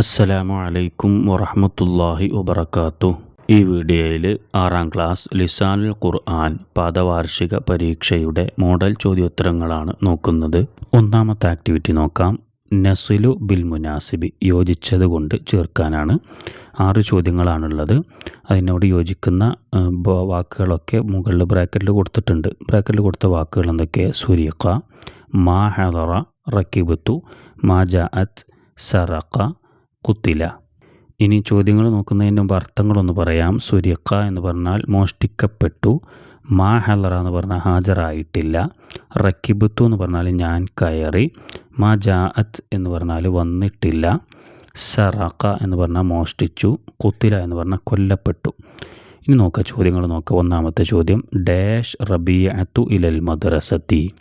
അസ്സലാമു അലൈക്കും വറഹമത്തല്ലാഹി വബർക്കാത്തു ഈ വീഡിയോയിൽ ആറാം ക്ലാസ് ലിസാനുൽ ഖുർആൻ പാദവാർഷിക പരീക്ഷയുടെ മോഡൽ ചോദ്യോത്തരങ്ങളാണ് നോക്കുന്നത്. ഒന്നാമത്തെ ആക്ടിവിറ്റി നോക്കാം. നസിലു ബിൽ മുനാസിബി യോജിച്ചത് കൊണ്ട് ചേർക്കാനാണ്. ആറ് ചോദ്യങ്ങളാണുള്ളത്. അതിനോട് യോജിക്കുന്ന വാക്കുകളൊക്കെ മുകളിൽ ബ്രാക്കറ്റിൽ കൊടുത്തിട്ടുണ്ട്. ബ്രാക്കറ്റിൽ കൊടുത്ത വാക്കുകൾ എന്തൊക്കെ? സുരിഖ മാ ഹലറ റക്കിബത്തു മാ ജാഅത്ത് സറഖ കുത്തില ഇനി ചോദ്യങ്ങൾ നോക്കുന്നതിന് മുമ്പ് അർത്ഥങ്ങളൊന്ന് പറയാം. സുര്യക്ക എന്ന് പറഞ്ഞാൽ മോഷ്ടിക്കപ്പെട്ടു. മാ ഹലറ എന്ന് പറഞ്ഞാൽ ഹാജരായിട്ടില്ല. റക്കിബത്തു എന്ന് പറഞ്ഞാൽ ഞാൻ കയറി. മാ ജാഅത്ത് എന്ന് പറഞ്ഞാൽ വന്നിട്ടില്ല. സറക്ക എന്ന് പറഞ്ഞാൽ മോഷ്ടിച്ചു. കുത്തില എന്ന് പറഞ്ഞാൽ കൊല്ലപ്പെട്ടു. ഇനി നോക്കുക ചോദ്യങ്ങൾ നോക്കുക ഒന്നാമത്തെ ചോദ്യം. ഡാഷ് റബിയത്തു ഇലൽ മദ്രസത്തി.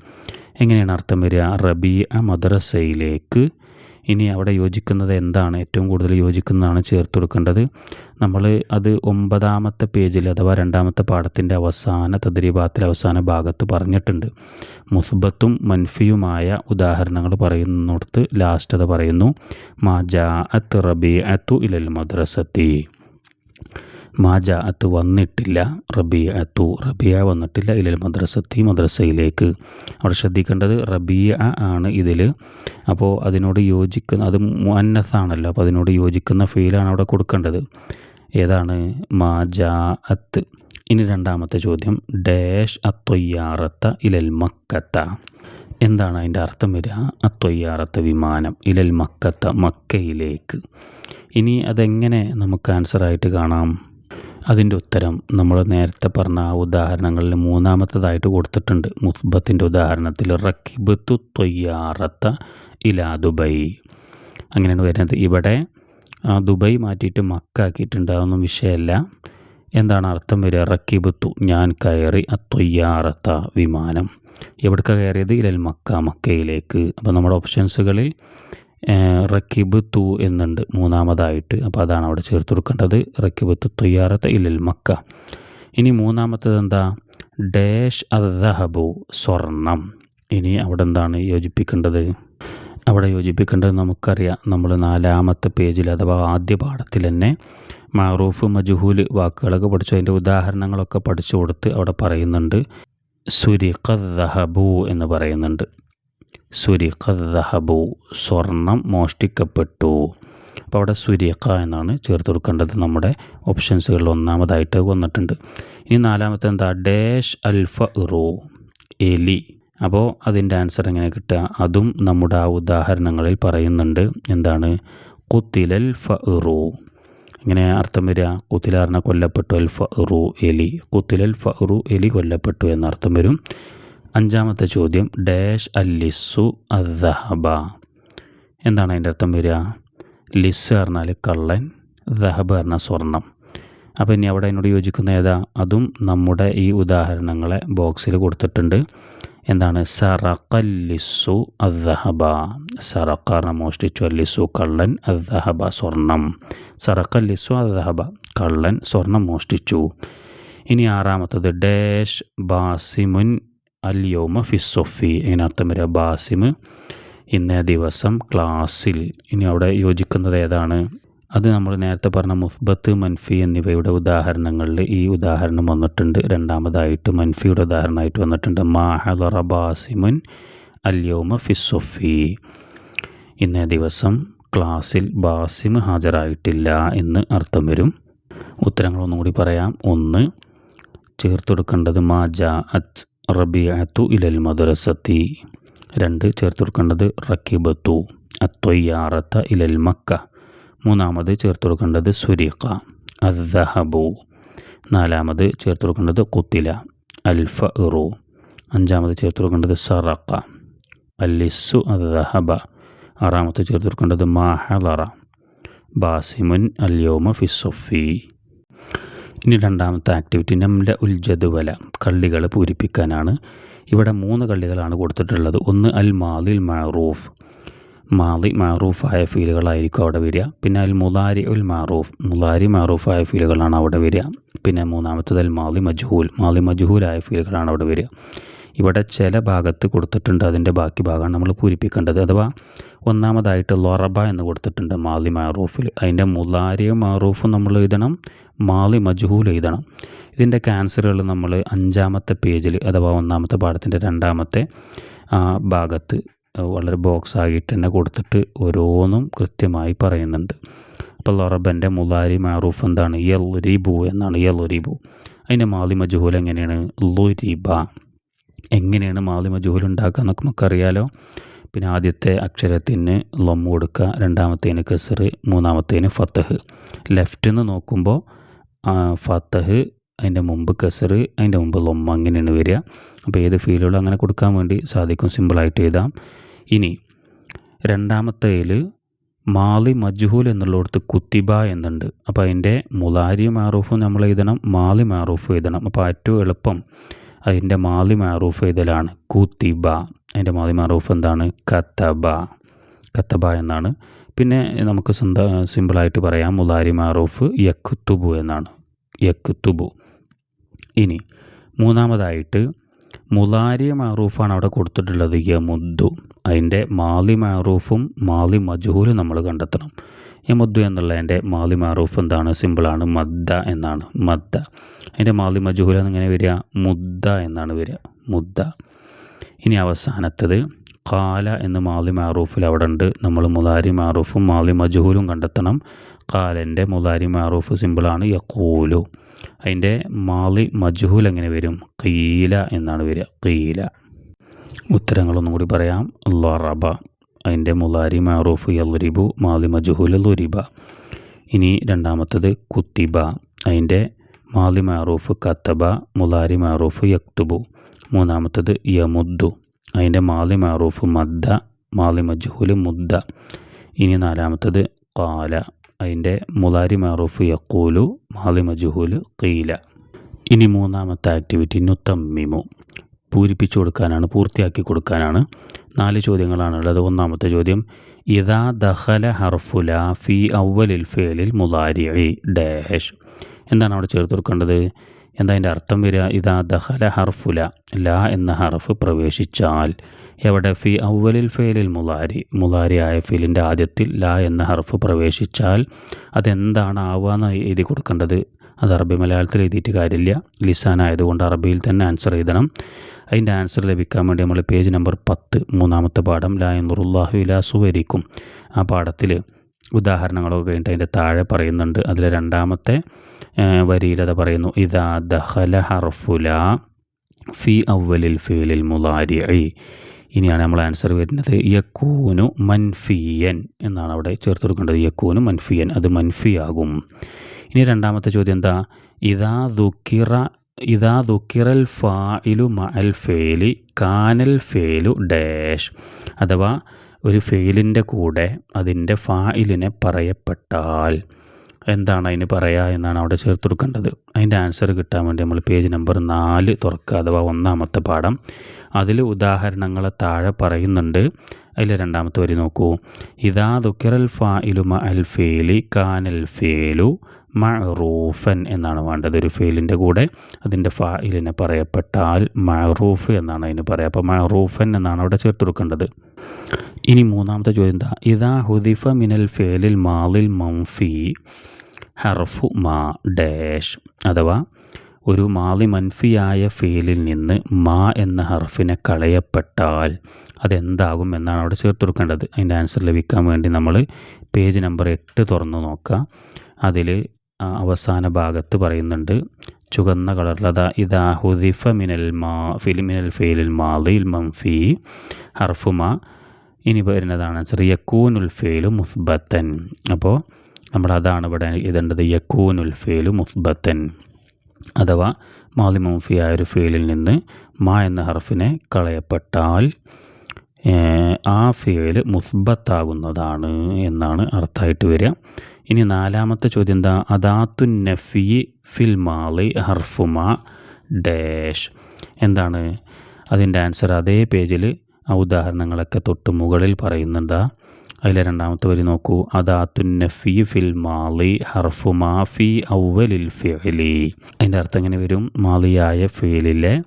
എങ്ങനെയാണ് അർത്ഥം വരിക? റബിയ മദ്രസയിലേക്ക് ഇനി അവിടെ യോജിക്കുന്നത് എന്താണ്? ഏറ്റവും കൂടുതൽ യോജിക്കുന്നതാണ് ചേർത്ത് കൊടുക്കേണ്ടത് നമ്മൾ അത് ഒമ്പതാമത്തെ പേജിൽ അഥവാ രണ്ടാമത്തെ പാഠത്തിന്റെ അവസാന തദ്രീഭാഗത്തിലെ അവസാന ഭാഗത്ത് പറഞ്ഞിട്ടുണ്ട്. മുസ്ബത്തും മൻഫിയുമായ ഉദാഹരണങ്ങൾ പറയുന്നിടത്ത് ലാസ്റ്റ് അത് പറയുന്നു മാ ജാ അത്ത് റബി അത്തു ഇലൽ മദ്രസത്തി. മാജ അത്ത് വന്നിട്ടില്ല റബിയ അത്തു റബിയ വന്നിട്ടില്ല ഇലൽ മദ്രസത്തി മദ്രസയിലേക്ക്. അവിടെ ശ്രദ്ധിക്കേണ്ടത് റബിയ ആണ് ഇതിൽ അപ്പോൾ അതിനോട് യോജിക്കുന്ന അത് മുന്നസാണല്ലോ അപ്പോൾ അതിനോട് യോജിക്കുന്ന ഫീലാണ് അവിടെ കൊടുക്കേണ്ടത്. ഏതാണ്? മാജ അത്ത്. ഇനി രണ്ടാമത്തെ ചോദ്യം. ഡാഷ് അത്തൊയ്യാറത്ത ഇലൽ മക്കത്ത. എന്താണ് അതിന്റെ അർത്ഥം വരിക? അത്തൊയ്യാറത്ത വിമാനം ഇലൽ മക്കത്ത മക്കയിലേക്ക്. ഇനി അതെങ്ങനെ നമുക്ക് ആൻസറായിട്ട് കാണാം? അതിന്റെ ഉത്തരം നമ്മൾ നേരത്തെ പറഞ്ഞ ആ ഉദാഹരണങ്ങളിൽ മൂന്നാമത്തതായിട്ട് കൊടുത്തിട്ടുണ്ട്. മുസ്ബത്തിന്റെ ഉദാഹരണത്തിൽ റക്കിബത്തു തൊയ്യാറത്ത ഇലാ ദുബൈ. അങ്ങനെയാണ് വരുന്നത്. ഇവിടെ ആ, ദുബൈ മാറ്റിയിട്ട് മക്ക ആക്കിയിട്ടുണ്ട്. അതൊന്നും വിഷയമല്ല. എന്താണ് അർത്ഥം വരിക? റക്കിബത്തു ഞാൻ കയറി അത്തൊയ്യാറത്ത വിമാനം. എവിടേക്കാണ് കയറിയത്? ഇലൽ മക്ക മക്കയിലേക്ക്. അപ്പോൾ നമ്മുടെ ഓപ്ഷൻസുകളിൽ റക്കിബ് തു എന്നുണ്ട് മൂന്നാമതായിട്ട്. അപ്പോൾ അതാണ് അവിടെ ചേർത്ത് കൊടുക്കേണ്ടത്. റക്കിബ് തു ഇല്ലിൽ മക്ക. ഇനി മൂന്നാമത്തത് എന്താ? ഡാഷ് അദഹബു സ്വർണം. ഇനി അവിടെ എന്താണ് യോജിപ്പിക്കേണ്ടത്? അവിടെ യോജിപ്പിക്കേണ്ടത് നമുക്കറിയാം. നമ്മൾ നാലാമത്തെ പേജിൽ അഥവാ ആദ്യ പാഠത്തിൽ തന്നെ മാറൂഫ് മജുഹൂൽ വാക്കുകളൊക്കെ പഠിച്ചു. അതിന്റെ ഉദാഹരണങ്ങളൊക്കെ പഠിച്ചു കൊടുത്ത് അവിടെ പറയുന്നുണ്ട്. സുരിഖദ്ഹബു എന്ന് പറയുന്നുണ്ട്. സുരിഖദ്ഹബു സ്വർണം മോഷ്ടിക്കപ്പെട്ടു. അപ്പോൾ അവിടെ സുരിഖ എന്നാണ് ചേർത്ത് കൊടുക്കേണ്ടത്. നമ്മുടെ ഓപ്ഷൻസുകളിൽ ഒന്നാമതായിട്ട് വന്നിട്ടുണ്ട്. ഇനി നാലാമത്തെ എന്താ? ഡേഷ് അൽഫ ഇറു എലി. അപ്പോൾ അതിന്റെ ആൻസർ എങ്ങനെ കിട്ടുക? അതും നമ്മുടെ ആ ഉദാഹരണങ്ങളിൽ പറയുന്നുണ്ട്. എന്താണ്? കുത്തിലൽ ഫ ഇറു ഇങ്ങനെ അർത്ഥം വരിക. കുത്തിലാറിനെ കൊല്ലപ്പെട്ടു അൽ ഫറു എലി. കുത്തിലൽ ഫറു എലി കൊല്ലപ്പെട്ടു എന്നർത്ഥം വരും. അഞ്ചാമത്തെ ചോദ്യം ഡാഷ് അൽ ലിസ്സു അദഹബ എന്താണ് അതിന്റെ അർത്ഥം വരിക? ലിസ് പറഞ്ഞാൽ കള്ളൻ ദഹബ് പറഞ്ഞാൽ സ്വർണം. അപ്പോൾ ഇനി അവിടെ എന്നോട് യോജിക്കുന്ന ഏതാ? അതും നമ്മുടെ ഈ ഉദാഹരണങ്ങളെ ബോക്സിൽ കൊടുത്തിട്ടുണ്ട്. എന്താണ്? സറക്കല്ലിസു അദ്ദഹബ സറക്കാറിനെ മോഷ്ടിച്ചു. അല്ലിസു കള്ളൻ അദ്ദഹബ സ്വർണം. സറക്കല്ലിസു അദ്ദഹബ കള്ളൻ സ്വർണം മോഷ്ടിച്ചു. ഇനി ആറാമത്തത് ഡാഷ് ബാസിമുൻ അൽ ഫിസ്സൊഫി ഇതിനർത്ഥം വരിക ബാസിമ്. ഇന്നേ ദിവസം ക്ലാസ്സിൽ. ഇനി അവിടെ യോജിക്കുന്നത് ഏതാണ്? അത് നമ്മൾ നേരത്തെ പറഞ്ഞ മുസ്ബത്ത് മൻഫി എന്നിവയുടെ ഉദാഹരണങ്ങളിൽ ഈ ഉദാഹരണം വന്നിട്ടുണ്ട്. രണ്ടാമതായിട്ട് മൻഫിയുടെ ഉദാഹരണമായിട്ട് വന്നിട്ടുണ്ട്. മാഹദറ ബാസിമുൻ അല്യോമ ഫിസ്സൊഫി. ഇന്നേ ദിവസം ക്ലാസ്സിൽ ബാസിം ഹാജരായിട്ടില്ല എന്ന് അർത്ഥം വരും. ഉത്തരങ്ങളൊന്നും കൂടി പറയാം. ഒന്ന് ചേർത്തെടുക്കേണ്ടത് മാ ജാ റബിയത്തു ഇലൽ മദ്രസത്തി. രണ്ട് ചേർത്ത് കൊടുക്കേണ്ടത് റക്കിബത്തു അത്വയ്യാറത്ത ഇലൽ മക്ക. മൂന്നാമത് ചേർത്ത് കൊടുക്കേണ്ടത് സുരിഖ അദ്ദഹബു. നാലാമത് ചേർത്ത് കൊടുക്കേണ്ടത് കുത്തില അൽഫ ഇറു അഞ്ചാമത് ചേർത്ത് കൊടുക്കേണ്ടത് സറക്ക അല്ലിസു അദ്ദഹബ. ആറാമത് ചേർത്ത് കൊടുക്കേണ്ടത് മാഹലറ ബാസിമുൻ അല്യോമ ഫിസൊഫി ഇനി രണ്ടാമത്തെ ആക്ടിവിറ്റി നംല ഉൽ ജദുവല കള്ളികൾ പൂരിപ്പിക്കാനാണ്. ഇവിടെ മൂന്ന് കള്ളികളാണ് കൊടുത്തിട്ടുള്ളത്. ഒന്ന് അൽ മാലിൽ മാറൂഫ്. മാലി മാറൂഫായ ഫീലുകളായിരിക്കും അവിടെ വരിക. പിന്നെ അൽ മുലാരി ഉൽ മാറൂഫ്. മുലാരി മാറൂഫായ ഫീലുകളാണ് അവിടെ വരിക. പിന്നെ മൂന്നാമത്തത് അൽ മാലി മജ്ഹൂൽ. മാലി മജ്ഹൂലായ ഫീലുകളാണ് അവിടെ വരിക. ഇവിടെ ചില ഭാഗത്ത് കൊടുത്തിട്ടുണ്ട്. അതിന്റെ ബാക്കി ഭാഗമാണ് നമ്മൾ പൂരിപ്പിക്കേണ്ടത്. അഥവാ ഒന്നാമതായിട്ട് ലൊറബ എന്ന് കൊടുത്തിട്ടുണ്ട് മാലി മാറൂഫിൽ അതിന്റെ മുലാരിയും മാറൂഫും നമ്മൾ എഴുതണം. മാലി മജ്ഹൂൽ എഴുതണം. ഇതിന്റെ ക്യാൻസറുകൾ നമ്മൾ അഞ്ചാമത്തെ പേജിൽ അഥവാ ഒന്നാമത്തെ പാഠത്തിന്റെ രണ്ടാമത്തെ ഭാഗത്ത് വളരെ ബോക്സ് ആയിട്ട് തന്നെ കൊടുത്തിട്ട് ഓരോന്നും കൃത്യമായി പറയുന്നുണ്ട്. അപ്പോൾ ലൊറബന്റെ മുലാരി മാറൂഫ് എന്താണ്? യൽ റിബു എന്നാണ്. യൽ റിബു. അതിന്റെ മാലി മജുഹൂൽ എങ്ങനെയാണ്? ലുരിബ എങ്ങനെയാണ് മാധ്യമ ജോലി ഉണ്ടാക്കുക എന്നൊക്കെ നമുക്കറിയാലോ. പിന്നെ ആദ്യത്തെ അക്ഷരത്തിന് ലൊമ്മ കൊടുക്കുക രണ്ടാമത്തേന് കസർ മൂന്നാമത്തേന് ഫത്തഹ് ലെഫ്റ്റിൽ നിന്ന് നോക്കുമ്പോൾ ഫത്തഹ് അതിന്റെ മുമ്പ് കസർ അതിന്റെ മുമ്പ് ലൊമ്മ അങ്ങനെയാണ് വരിക. അപ്പോൾ ഏത് ഫീലുകളും അങ്ങനെ കൊടുക്കാൻ വേണ്ടി സാധിക്കും സിമ്പിളായിട്ട് എഴുതാം. ഇനി രണ്ടാമത്തേൽ മാലി മജ്ഹൂൽ എന്നുള്ളിടത്ത് കുത്തിബ എന്നുണ്ട്. അപ്പോൾ അതിന്റെ മുലാരി മാറൂഫും നമ്മൾ എഴുതണം മാലി മാറൂഫ് എഴുതണം. അപ്പോൾ ഏറ്റവും എളുപ്പം അതിന്റെ മാലി മാറൂഫ് എഴുതലാണ്. കൂത്തിബ. അതിന്റെ മാലി മാറൂഫ് എന്താണ്? കത്തബ. കത്തബ എന്നാണ്. പിന്നെ നമുക്ക് സ്വന്ത സിമ്പിളായിട്ട് പറയാം. മുലാരി മാറൂഫ് യക്തുബു എന്നാണ്. യക്തുബു ഇനി മൂന്നാമതായിട്ട് മുലാരി മാറൂഫാണ് അവിടെ കൊടുത്തിട്ടുള്ളത് യമുദ്ദു അതിന്റെ മാലി മാറൂഫും മാലി മജൂരും നമ്മൾ കണ്ടെത്തണം. യമുദ്ദു എന്നുള്ളതിന്റെ മാലി മാറൂഫ് എന്താണ്? സിമ്പിളാണ്. മദ്ദ എന്നാണ്. മദ്ദ. അതിന്റെ മാലി മജൂഹുൽ എന്നിങ്ങനെ വരിക? മുദ്ദ എന്നാണ് വരിക. മുദ്ദ. ഇനി അവസാനത്തത്. കാല എന്ന് മാലി മാറൂഫിൽ അവിടെ ഉണ്ട്. നമ്മൾ മുലാരി മാറൂഫും മാലി മജൂലും കണ്ടെത്തണം. കാലന്റെ മുലാരി മാറൂഫ് സിമ്പിളാണ്. യക്കൂലു അതിന്റെ മാലി മജ്ഹൂൽ എങ്ങനെ വരും? കീല എന്നാണ് വരിക. കീല. ഉത്തരങ്ങളൊന്നും കൂടി പറയാം. ലറബ അതിന്റെ മുലാരി മാറൂഫ് യൽറിബു മാലി മജുഹുൽ ലുരിബ ഇനി രണ്ടാമത്തത് കുത്തിബ. അതിന്റെ മാലി മാറൂഫ് കത്തബ മുലാരി മാറൂഫ് യക്തുബു. മൂന്നാമത്തത് യമുദ്ദു. അതിന്റെ മാലി മാറൂഫ് മദ്ദ മാലി മജുഹുൽ മുദ്ദ. ഇനി നാലാമത്തത് കാല അതിന്റെ മുലാരി മാറൂഫ് യക്കൂലു മാലി മജുഹുൽ കീല ഇനി മൂന്നാമത്തെ ആക്ടിവിറ്റി നുത്തമ്മിമു. പൂരിപ്പിച്ചു കൊടുക്കാനാണ് പൂർത്തിയാക്കി കൊടുക്കാനാണ്. നാല് ചോദ്യങ്ങളാണുള്ളത്. ഒന്നാമത്തെ ചോദ്യം. ഇതാ ദഹല ഹർഫുല ഫി അവലിൽ ഫേലിൽ മുതാരി ഡാഷ്. എന്താണ് അവിടെ ചേർത്ത് കൊടുക്കേണ്ടത്? എന്താ അതിന്റെ അർത്ഥം വരിക? ഇതാ ദഹല ഹർഫുല ല എന്ന ഹർഫ് പ്രവേശിച്ചാൽ എവിടെ? ഫി അവലിൽ ഫേലിൽ മുലാരി മുലാരി ആയ ഫീലിന്റെ ആദ്യത്തിൽ ലാ എന്ന ഹർഫ് പ്രവേശിച്ചാൽ അതെന്താണ് ആവുക എന്ന് എഴുതി കൊടുക്കേണ്ടത്. അത് അറബി മലയാളത്തിൽ എഴുതിയിട്ട് കാര്യമില്ല. ലിസാൻ ആയതുകൊണ്ട് അറബിയിൽ തന്നെ ആൻസർ എഴുതണം. അതിന്റെ ആൻസർ ലഭിക്കാൻ വേണ്ടി നമ്മൾ പേജ് നമ്പർ പത്ത് മൂന്നാമത്തെ പാഠം ലായനുറുല്ലാഹു ഇലാ സുവരിക്കും. ആ പാഠത്തിൽ ഉദാഹരണങ്ങളൊക്കെ കഴിഞ്ഞിട്ട് അതിന്റെ താഴെ പറയുന്നുണ്ട്. അതിൽ രണ്ടാമത്തെ വരിയിൽ അത് പറയുന്നു ഇതാ ദഹല ഹർഫുല ഫി അവലിൽ ഫീലിൽ മുലാരി ഇനിയാണ് നമ്മൾ ആൻസർ വരുന്നത്. യക്കൂനു മൻഫിയൻ എന്നാണ് അവിടെ ചേർത്ത് കൊടുക്കേണ്ടത്. യക്കൂനു മൻഫിയൻ അത് മൻഫിയാകും. ഇനി രണ്ടാമത്തെ ചോദ്യം എന്താ? ഇതാ ദുഖിറ ഇതാ ദുക്കിറൽ ഫായിലു മൽ ഫേലി കാനൽ ഫേലു ഡാഷ്. അഥവാ ഒരു ഫെയിലിന്റെ കൂടെ അതിന്റെ ഫായിലിനെ പറയപ്പെട്ടാൽ എന്താണ് അതിന് പറയുക എന്നാണ് അവിടെ ചേർത്ത് കൊടുക്കേണ്ടത്. അതിന്റെ ആൻസർ കിട്ടാൻ വേണ്ടി നമ്മൾ പേജ് നമ്പർ നാല് തുറക്കുക അഥവാ ഒന്നാമത്തെ പാഠം. അതിൽ ഉദാഹരണങ്ങൾ താഴെ പറയുന്നുണ്ട്. അതിൽ രണ്ടാമത്തെ വരി നോക്കൂ. ഇതാ ദുക്കിറൽ മ അൽ ഫേലി കാനൽ ഫേലു മറൂഫൻ എന്നാണ് വേണ്ടത്. ഒരു ഫെയിലിന്റെ കൂടെ അതിന്റെ ഫായിലിനെ പറയപ്പെട്ടാൽ മഅറൂഫ് എന്നാണ് അതിന് പറയുക അപ്പോൾ മഅറൂഫൻ എന്നാണ് അവിടെ ചേർത്ത് കൊടുക്കേണ്ടത്. ഇനി മൂന്നാമത്തെ ചോദ്യം എന്താ? ഇതാ ഹുദിഫ മിനൽ ഫേലിൽ മാലിൽ മംഫി ഹർഫു മാ ഡാഷ്. അഥവാ ഒരു മാലി മൻഫിയായ ഫീലിൽ നിന്ന് മാ എന്ന ഹർഫിനെ കളയപ്പെട്ടാൽ അതെന്താകും എന്നാണ് അവിടെ ചേർത്ത് കൊടുക്കേണ്ടത്. അതിന്റെ ആൻസർ ലഭിക്കാൻ വേണ്ടി നമ്മൾ പേജ് നമ്പർ എട്ട് തുറന്നു നോക്കുക. അതിൽ അവസാന ഭാഗത്ത് പറയുന്നുണ്ട് ചുവന്ന കളറിൽ അതാ ഇതാ ഹുദിഫ മിനൽ മാ ഫിലിമിനൽ ഫെയിലിൽ മാലിൽ മംഫി ഹർഫുമ ഇനി വരുന്നതാണ് ചെറിയ യക്കൂനുൽ ഫെയിലു മുസ്ബത്തൻ. അപ്പോൾ നമ്മൾ അതാണ് ഇവിടെ എഴുതേണ്ടത് യക്കൂനുൽ ഫെയിലു മുസ്ബത്തൻ. അഥവാ മാലി മംഫിയായ ഒരു ഫെയിലിൽ നിന്ന് മാ എന്ന ഹർഫിനെ കളയപ്പെട്ടാൽ ആ ഫെയിൽ മുസ്ബത്താകുന്നതാണ് എന്നാണ് അർത്ഥമായിട്ട് വരിക. ഇനി നാലാമത്തെ ചോദ്യം എന്താ അദാത്തു നഫി ഫിൽ മാളി ഹർഫുമ ഡാഷ്. എന്താണ് അതിന്റെ ആൻസർ? അതേ പേജിൽ ആ ഉദാഹരണങ്ങളൊക്കെ തൊട്ട് മുകളിൽ പറയുന്നുണ്ട്. അതിലെ രണ്ടാമത്തെ വരി നോക്കൂ. അദാത്തു നഫി ഫിൽ മാളി ഹർഫു മാഫി ഔവലിൽ ഫിഅലി. അതിന്റെ അർത്ഥം എങ്ങനെ വരും? മാളിയായ ഫീലിലെ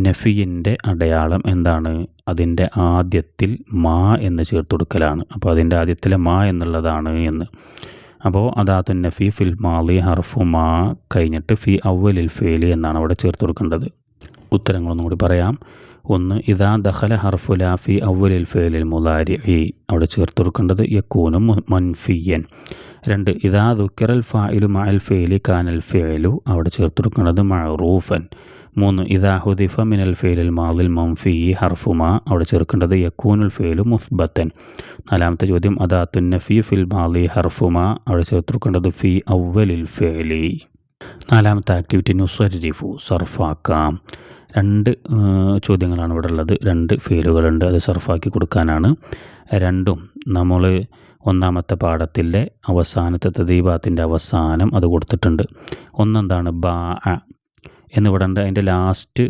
നഫിയിന്റെ അടയാളം എന്താണ്? അതിന്റെ ആദ്യത്തിൽ മാ എന്ന് ചേർത്ത് കൊടുക്കലാണ് അപ്പോൾ അതിന്റെ ആദ്യത്തിലെ മാ എന്നുള്ളതാണ് എന്ന്. അപ്പോൾ അദാത്തു നഫി ഫിൽ മാലി ഹർഫു മാ കഴിഞ്ഞിട്ട് ഫി അവലിൽ ഫേലി എന്നാണ് അവിടെ ചേർത്ത് കൊടുക്കേണ്ടത്. ഉത്തരങ്ങളൊന്നും കൂടി പറയാം. ഒന്ന് ഇതാ ദഹല ഹർഫുല ഫി അവലിൽ ഫേലിൽ മുലാരി അവിടെ ചേർത്ത് കൊടുക്കേണ്ടത് യക്കൂനും മൻഫിയൻ. രണ്ട് ഇതാ ദുക്കിറൽ ഫായിലു മഅൽ ഫേലി കാനൽ ഫേലു അവിടെ ചേർത്ത് കൊടുക്കേണ്ടത് മഅറൂഫൻ. മൂന്ന് ഇതാ ഹുദിഫ മിനൽ ഫേലിൽ മാതിൽ മംഫി ഹർഫുമ അവിടെ ചേർക്കേണ്ടത് യക്കൂനുൽ ഫേലു മുസ്ബത്തൻ. നാലാമത്തെ ചോദ്യം അതാ തുന്നഫി ഫിൽ മാലി ഹർഫുമ അവിടെ ചേർത്തിരിക്കേണ്ടത് ഫി അവലിൽ ഫേലി. നാലാമത്തെ ആക്ടിവിറ്റി നുസരിഫു സർഫാക്കാം. രണ്ട് ചോദ്യങ്ങളാണ് ഇവിടെ ഉള്ളത്. രണ്ട് ഫെയിലുകളുണ്ട് അത് സർഫാക്കി കൊടുക്കാനാണ്. രണ്ടും നമ്മൾ ഒന്നാമത്തെ പാഠത്തിലെ അവസാനത്തെ തദീപാത്തിന്റെ അവസാനം അത് കൊടുത്തിട്ടുണ്ട്. ഒന്നെന്താണ്? ബാ എന്നിവിടെ ഉണ്ട് അതിന്റെ ലാസ്റ്റ്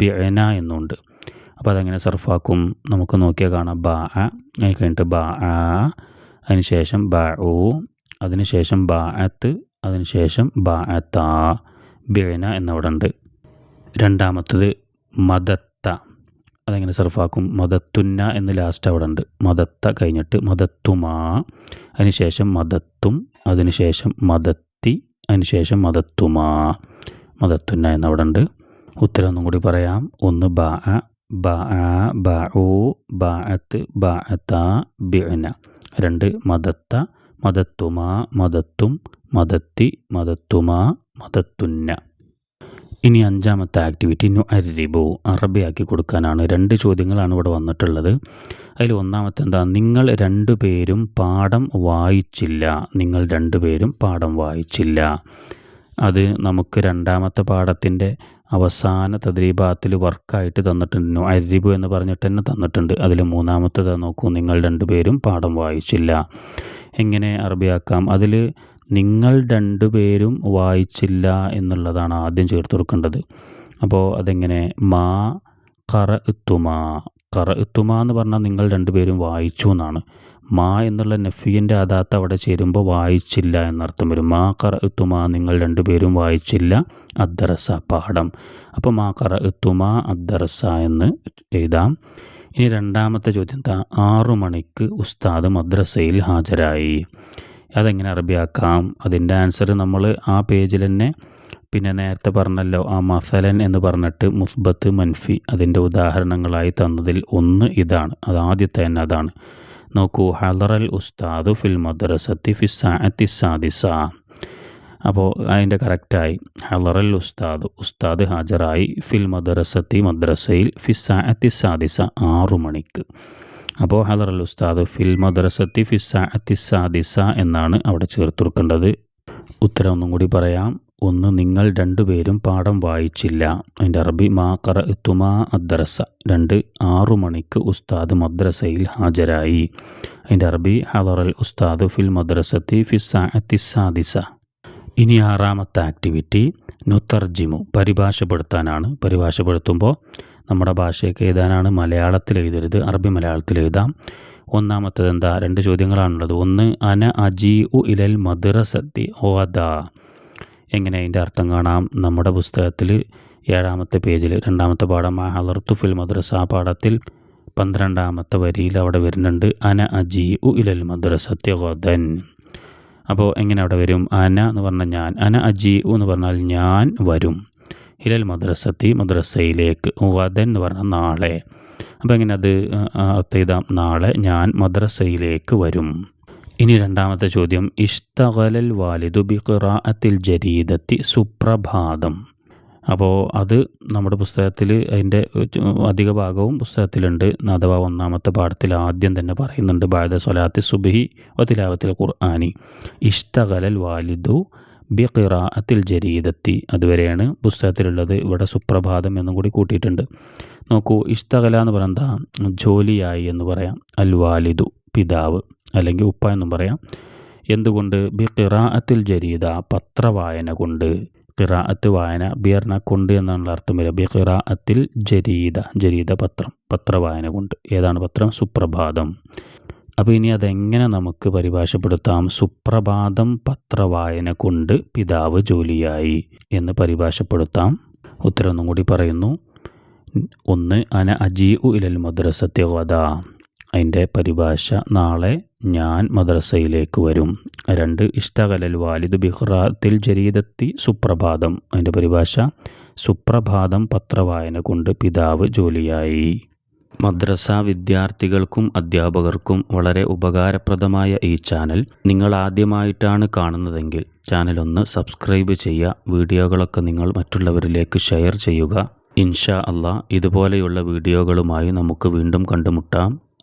ബിഅന എന്നുണ്ട്. അപ്പോൾ അതെങ്ങനെ സർഫാക്കും? നമുക്ക് നോക്കിയാൽ കാണാം. ബാ അതിന് കഴിഞ്ഞിട്ട് ബാ അതിനുശേഷം ബാ ഉ അതിനുശേഷം ബാ അത്ത് അതിനുശേഷം ബാ അത്ത ബിഅന എന്നവിടെ ഉണ്ട് രണ്ടാമത്തത് മദത്ത. അതെങ്ങനെ സർഫാക്കും? മദത്തുന്ന എന്ന് ലാസ്റ്റ് അവിടെ ഉണ്ട് മദത്ത കഴിഞ്ഞിട്ട് മദത്തുമാ അതിനുശേഷം മദത്തും അതിനുശേഷം മദത്തി അതിനുശേഷം മദത്തുമാ. മദത്തുന്ന എന്നവിടെ ഉണ്ട് ഉത്തരം ഒന്നും കൂടി പറയാം. ഒന്ന് ബ ബ ബ ഉ ബാ അത്ത് ബാ അത്ത ബിഅന രണ്ട് മദത്ത മദത്തുമാ മദത്തും മദത്തി മദത്തുമാ മദത്തുന്ന. ഇനി അഞ്ചാമത്തെ ആക്ടിവിറ്റി നു അരിബു അറബിയാക്കി കൊടുക്കാനാണ്. രണ്ട് ചോദ്യങ്ങളാണ് ഇവിടെ വന്നിട്ടുള്ളത്. അതിൽ ഒന്നാമത്തെ എന്താ? നിങ്ങൾ രണ്ടുപേരും പാഠം വായിച്ചില്ല. നിങ്ങൾ രണ്ടുപേരും പാഠം വായിച്ചില്ല. അത് നമുക്ക് രണ്ടാമത്തെ പാഠത്തിന്റെ അവസാന തദ്രീഭാഗത്തിൽ വർക്കായിട്ട് തന്നിട്ടുണ്ട്. അരിബു എന്ന് പറഞ്ഞിട്ട് തന്നെ തന്നിട്ടുണ്ട്. അതിൽ മൂന്നാമത്തേത് നോക്കൂ നിങ്ങൾ രണ്ടുപേരും പാഠം വായിച്ചില്ല. എങ്ങനെ അറബിയാക്കാം? അതിൽ നിങ്ങൾ രണ്ടുപേരും വായിച്ചില്ല എന്നുള്ളതാണ് ആദ്യം ചേർത്ത് കൊടുക്കേണ്ടത്. അപ്പോൾ അതെങ്ങനെ? മാ കറ എത്തുമാ കറ എന്ന് പറഞ്ഞാൽ നിങ്ങൾ രണ്ടുപേരും വായിച്ചു എന്നാണ്. മാ എന്നുള്ള നഫീന്റെ അതാത്ത് അവിടെ ചേരുമ്പോൾ വായിച്ചില്ല എന്നർത്ഥം വരും. മാ കറ എത്തുമാ നിങ്ങൾ രണ്ടുപേരും വായിച്ചില്ല അദ്ദറസ പാഠം. അപ്പോൾ മാ കറ എത്തുമാ അദ്ദറസ എന്ന് എഴുതാം. ഇനി രണ്ടാമത്തെ ചോദ്യം ആറു മണിക്ക് ഉസ്താദ് മദ്രസയിൽ ഹാജരായി. അതെങ്ങനെ അറബിയാക്കാം? അതിന്റെ ആൻസർ നമ്മൾ ആ പേജിൽ തന്നെ പിന്നെ നേരത്തെ പറഞ്ഞല്ലോ ആ മസലൻ എന്ന് പറഞ്ഞിട്ട് മുസ്ബത്ത് മൻഫി അതിന്റെ ഉദാഹരണങ്ങളായി തന്നതിൽ ഒന്ന് ഇതാണ് അത് ആദ്യത്തെ തന്നെ അതാണ്. നോക്കൂ ഹലറൽ ഉസ്താദു ഫിൽ മദ്രസത്തി ഫിസ്സാദിസ സാദിസ. അപ്പോൾ അതിന്റെ കറക്റ്റായി ഹലറൽ ഉസ്താദ് ഉസ്താദ് ഹാജറായി ഫിൽ മദ്രസത്തി മദ്രസയിൽ ഫിസ്സാദിസ സാദിസ ആറു മണിക്ക്. അപ്പോൾ ഹലറൽ ഉസ്താദ് ഫിൽ മദ്രസത്തി ഫിസ്സാദിസ സാദിസ എന്നാണ് അവിടെ ചേർത്തുകൊടുക്കേണ്ടത് ഉത്തരം ഒന്നും കൂടി പറയാം. ഒന്ന് നിങ്ങൾ രണ്ടുപേരും പാഠം വായിച്ചില്ല. അതിന്റെ അറബി മാ കറ എത്തുമാ അദ്രസ രണ്ട് ആറു മണിക്ക് ഉസ്താദ് മദ്രസയിൽ ഹാജരായി. അതിന്റെ അറബി ഹലറൽ ഉസ്താദ് ഫിൽ മദ്രസത്തി ഫിസ്സാദിസ സാദിസ. ഇനി ആറാമത്തെ ആക്ടിവിറ്റി നുത്തർജിമു പരിഭാഷപ്പെടുത്താനാണ്. പരിഭാഷപ്പെടുത്തുമ്പോൾ നമ്മുടെ ഭാഷയൊക്കെ എഴുതാനാണ് മലയാളത്തിൽ എഴുതരുത് അറബി മലയാളത്തിൽ എഴുതാം. ഒന്നാമത്തത് എന്താ രണ്ട് ചോദ്യങ്ങളാണുള്ളത്. ഒന്ന് അന അജി ഉ ഇലൽ മദ്രസത്തി ഓദ. എങ്ങനെ അതിന്റെ അർത്ഥം കാണാം? നമ്മുടെ പുസ്തകത്തിൽ ഏഴാമത്തെ പേജിൽ രണ്ടാമത്തെ പാഠം ഹലർത്തു ഫിൽ മദ്രസ പാഠത്തിൽ പന്ത്രണ്ടാമത്തെ വരിയിൽ അവിടെ വരുന്നുണ്ട് അന അജി ഉ ഇലൽ മദ്രസത്തി ഗദൻ. അപ്പോൾ എങ്ങനെ അവിടെ വരും? അന എന്ന് പറഞ്ഞാൽ ഞാൻ അന അജി ഉ എന്ന് പറഞ്ഞാൽ ഞാൻ വരും. ഹിലൽ മദ്രസത്തി മദ്രസയിലേക്ക് ഉഗദൻ എന്ന് പറഞ്ഞാൽ നാളെ. അപ്പോൾ എങ്ങനെ അത് അർത്ഥം നാളെ ഞാൻ മദ്രസയിലേക്ക് വരും. ഇനി രണ്ടാമത്തെ ചോദ്യം. ഇഷ്തകലൽ വാലിദു ബി ഖിറാഅത്തിൽ ജരീദത്തി സുപ്രഭാതം. അപ്പോൾ അത് നമ്മുടെ പുസ്തകത്തിൽ അതിന്റെ അധിക ഭാഗവും പുസ്തകത്തിലുണ്ട്. അഥവാ ഒന്നാമത്തെ പാഠത്തിൽ ആദ്യം തന്നെ പറയുന്നുണ്ട്. ബാദ സ്വലാത്തി സുബിഹി വതിലാവത്തിൽ ഖുർആാനി. ഇഷ്തകലൽ വാലിദു ബി ഖിറാഅത്തിൽ ജരീദത്തി. അതുവരെയാണ് പുസ്തകത്തിലുള്ളത്. ഇവിടെ സുപ്രഭാതം എന്നും കൂടി കൂട്ടിയിട്ടുണ്ട്. നോക്കൂ ഇഷ്തകല എന്ന് പറയുന്നത് ജോലിയായി എന്ന് പറയാം. അൽ വാലിദു പിതാവ്. അല്ലെങ്കിൽ ഉപ്പ എന്നും പറയാം. എന്തുകൊണ്ട്? ബി ഖിറാഅത്തിൽ ജരീദ പത്രവായന കൊണ്ട്. ഖിറാഅത്ത് വായന ബിയർന കൊണ്ട് എന്നാണ് അർത്ഥം വരിക. ബി ഖിറാഅത്തിൽ ജരീദ ജരീദ പത്രം പത്രവായന കൊണ്ട്. ഏതാണ് പത്രം? സുപ്രഭാതം. അപ്പോൾ ഇനി അതെങ്ങനെ നമുക്ക് പരിഭാഷപ്പെടുത്താം? സുപ്രഭാതം പത്രവായന കൊണ്ട് പിതാവ് ജോലിയായി എന്ന് പരിഭാഷപ്പെടുത്താം. ഉത്തരം ഒന്നും കൂടി പറയുന്നു. ഒന്ന് അന അജീ ഉ ഇലൽ മദ്രസത്തെ വധ അതിന്റെ പരിഭാഷ നാളെ ഞാൻ മദ്രസയിലേക്ക് വരും. രണ്ട് ഇഷ്ടകലൽ വാലിദ് ബിഹ്റാത്തിൽ ജരീദത്തി സുപ്രഭാതം. അതിന്റെ പരിഭാഷ സുപ്രഭാതം പത്രവായന കൊണ്ട് പിതാവ് ജോലിയായി. മദ്രസ വിദ്യാർത്ഥികൾക്കും അധ്യാപകർക്കും വളരെ ഉപകാരപ്രദമായ ഈ ചാനൽ നിങ്ങൾ ആദ്യമായിട്ടാണ് കാണുന്നതെങ്കിൽ ചാനൽ ഒന്ന് സബ്സ്ക്രൈബ് ചെയ്യുക വീഡിയോകളൊക്കെ നിങ്ങൾ മറ്റുള്ളവരിലേക്ക് ഷെയർ ചെയ്യുക. ഇൻഷാ അള്ളാ ഇതുപോലെയുള്ള വീഡിയോകളുമായി നമുക്ക് വീണ്ടും കണ്ടുമുട്ടാം.